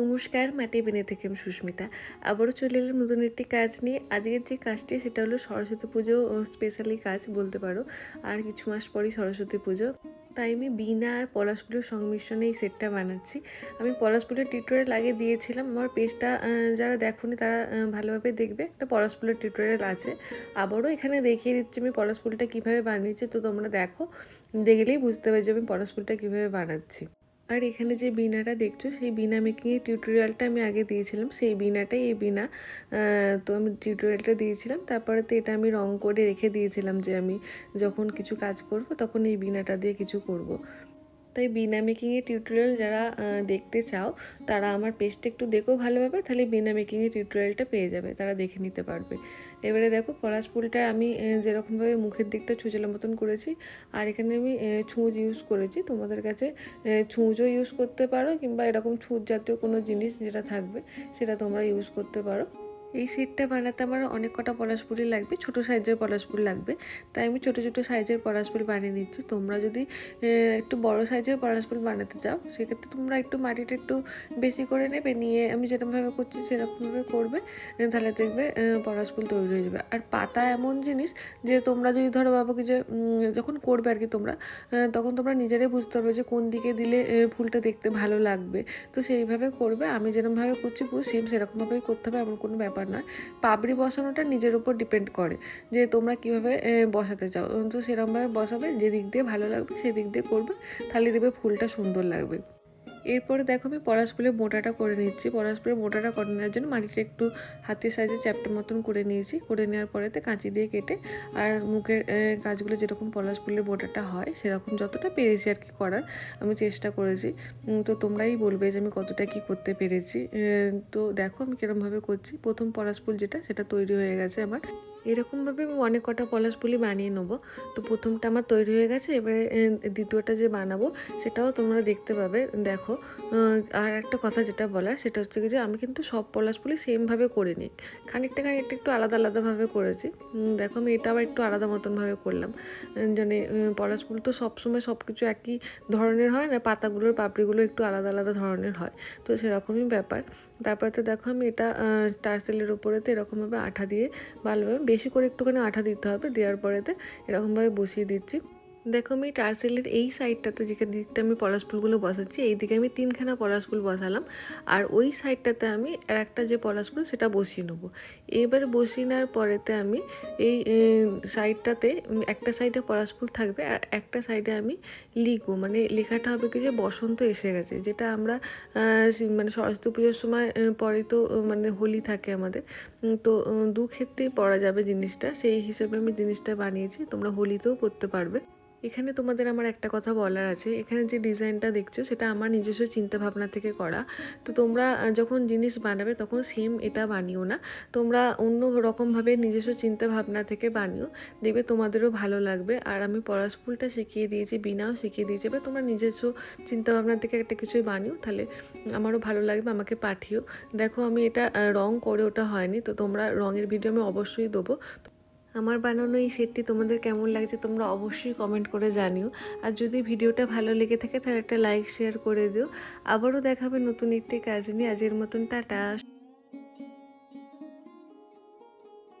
নমস্কার মাটি বেনে থেকে আমি সুস্মিতা। আবারও চলে এলাম নতুন একটি কাজ নিয়ে। আজকের যে কাজটি, সেটা হলো সরস্বতী পুজো স্পেশালি কাজ বলতে পারো। আর কিছু মাস পরই সরস্বতী পুজো। তাই আমি বিনা আর পলাশগুলোর সংমিশ্রণে এই সেটটা বানাচ্ছি। আমি পলাশগুলোর টিউটোরিয়াল আগে দিয়েছিলাম। আমার পেজটা যারা দেখোনি, তারা ভালোভাবে দেখবে। একটা পলাশফুলের টিউটোরিয়াল আছে। আবারও এখানে দেখিয়ে দিচ্ছি আমি পলাশফুলটা কীভাবে বানিয়েছি। তো তোমরা দেখো, দেখলেই বুঝতে পারছ আমি পলাশফুলটা কীভাবে বানাচ্ছি। আর এখানে যে বিনাটা দেখছ, সেই বিনা মেকিংয়ের টিউটোরিয়ালটা আমি আগে দিয়েছিলাম সেই বিনাটাই এই বিনা তো আমি টিউটোরিয়ালটা দিয়েছিলাম তারপরে তো এটা আমি রং করে রেখে দিয়েছিলাম যে আমি যখন কিছু কাজ করব, তখন এই বিনাটা দিয়ে কিছু করব। তাই বিনা মেকিংয়ের টিউটোরিয়াল যারা দেখতে চাও, তারা আমার পেজটা একটু দেখো ভালোভাবে, তাহলে বিনা মেকিংয়ের টিউটোরিয়ালটা পেয়ে যাবে, তারা দেখে নিতে পারবে। এবারে দেখো পলাশ ফুলটা আমি যেরকমভাবে মুখের দিকটা ছুঁচের মতন করেছি, আর এখানে আমি ছুঁচ ইউজ করেছি। তোমাদের কাছে ছুঁচও ইউজ করতে পারো, কিংবা এরকম ছুঁচ জাতীয় কোনো জিনিস যেটা থাকবে, সেটা তোমরা ইউজ করতে পারো। এই সেটটা বানাতে আমার অনেক কটা পলাশপুরি লাগবে ছোট সাইজের পলাশপুরি লাগবে। তাই আমি ছোট ছোট সাইজের পলাশপুরি বানিয়ে নিচ্ছি। তোমরা যদি একটু বড় সাইজের পলাশপুরি বানাতে চাও সেক্ষেত্রে তোমরা একটু মাটিটা একটু বেশি করে নেবে নিয়ে আমি যেরকমভাবে করছি সেরকমভাবে করবে তাহলে দেখবে আহ, পলাশফুল তৈরি হয়ে যাবে। আর পাতা এমন জিনিস যে তোমরা যদি ধরো ভাবো কি যে যখন করবে আর কি তোমরা তখন তোমরা নিজেরাই বুঝতে পারবে যে কোন দিকে দিলে ফুলটা দেখতে ভালো লাগবে। তো সেইভাবে করবে আমি যেরকমভাবে করছি পুরো সেম সেরকমভাবেই করতে হবে এমন কোনো ব্যাপার নয় পাবড়ি বসানোটা নিজের উপর ডিপেন্ড করে যে তোমরা কীভাবে বসাতে চাও। তো সেরকমভাবে বসাবে যে দিক দিয়ে ভালো লাগবে সেদিক দিয়ে করবে, তাহলে দেখবে ফুলটা সুন্দর লাগবে। এরপরে দেখো আমি পলাশ ফুলের মোটাটা করে নিচ্ছি। পলাশ ফুলের মোটাটা করে নেওয়ার জন্য মাটিটা একটু হাতের সাইজে চ্যাপটার মতন করে নিয়েছি। করে নেওয়ার পরেতে কাঁচি দিয়ে কেটে আর মুখের কাজগুলো যেরকম পলাশ ফুলের মোটাটা হয় সেরকম যতটা পেরেছি আর কি করার আমি চেষ্টা করেছি। তো তোমরাই বলবে যে আমি কতটা কি করতে পেরেছি। তো দেখো আমি কিরমভাবে করছি। প্রথম পলাশ ফুল যেটা সেটা তৈরি হয়ে গেছে আমার। এরকমভাবে আমি অনেক কটা পলাশ পুলি বানিয়ে নেব। তো প্রথমটা আমার তৈরি হয়ে গেছে, এবারে দ্বিতীয়টা যে বানাবো সেটাও তোমরা দেখতে পাবে। দেখো আর একটা কথা যেটা বলার সেটা হচ্ছে কি যে আমি কিন্তু সব পলাশ পুলি সেমভাবে করিনি। খানিকটা খানিকটা একটু আলাদা আলাদাভাবে করেছি। দেখো আমি এটা আবার একটু আলাদা মতনভাবে করলাম। মানে পলাশ ফুল তো সবসময় সব কিছু একই ধরনের হয় না, পাতাগুলোর পাপড়িগুলো একটু আলাদা আলাদা ধরনের হয়। তো সেরকমই ব্যাপার। তারপরে তো দেখো আমি এটা স্টার সেলের ওপরে তো এরকমভাবে আঠা দিয়ে ভালোভাবে বেশি করে একটুখানি আঠা দিতে হবে দেওয়ার পরেতে এরকমভাবে বসিয়ে দিচ্ছি। দেখো আমি টার্সেলের এই সাইডটাতে যেখানে দিকটা আমি পলাশ ফুলগুলো বসাচ্ছি এই দিকে আমি তিনখানা পলাশ ফুল বসালাম। আর ওই সাইডটাতে আমি আর একটা যে পলাশ ফুল, সেটা বসিয়ে নেব। এবার বসিয়ে নেওয়ার পরেতে আমি এই সাইডটাতে একটা সাইডে পলাশ ফুল থাকবে আর একটা সাইডে আমি লিখব। মানে লেখাটা হবে কি যে বসন্ত এসে গেছে, যেটা আমরা মানে সরস্বতী পুজোর সময় পরে তো মানে হোলি থাকে আমাদের। তো দু ক্ষেত্রেই পরা যাবে জিনিসটা। সেই হিসেবে আমি জিনিসটা বানিয়েছি, তোমরা হোলিতেও পড়তে পারবে। এখানে তোমাদের আমার একটা কথা বলার আছে। এখানে যে ডিজাইনটা দেখছ, সেটা আমার নিজস্ব চিন্তা ভাবনা থেকে করা। তো তোমরা যখন জিনিস বানাবে, তখন সেম এটা বানিও না। তোমরা অন্য রকমভাবে নিজস্ব চিন্তা ভাবনা থেকে বানিও। দেখবে তোমাদেরও ভালো লাগবে। আর আমি পড়া স্কুলটা শিখিয়ে দিয়েছি, বিনাও শিখিয়ে দিয়েছি। এবার তোমরা নিজস্ব চিন্তা ভাবনা থেকে একটা কিছুই বানিও। তাহলে আমারও ভালো লাগবে, আমাকে পাঠিও। দেখো, আমি এটা রং করে ওটা হয়নি। তো তোমরা রঙের ভিডিও আমি অবশ্যই দেবো। আমার বানানো এই সেটটি তোমাদের কেমন লাগছে তোমরা অবশ্যই কমেন্ট করে জানিও। আর যদি ভিডিওটা ভালো লেগে থাকে তাহলে একটা লাইক শেয়ার করে দিও। আবারও দেখাবে নতুন একটি কাজ নিয়ে। আজের মতন টাটা।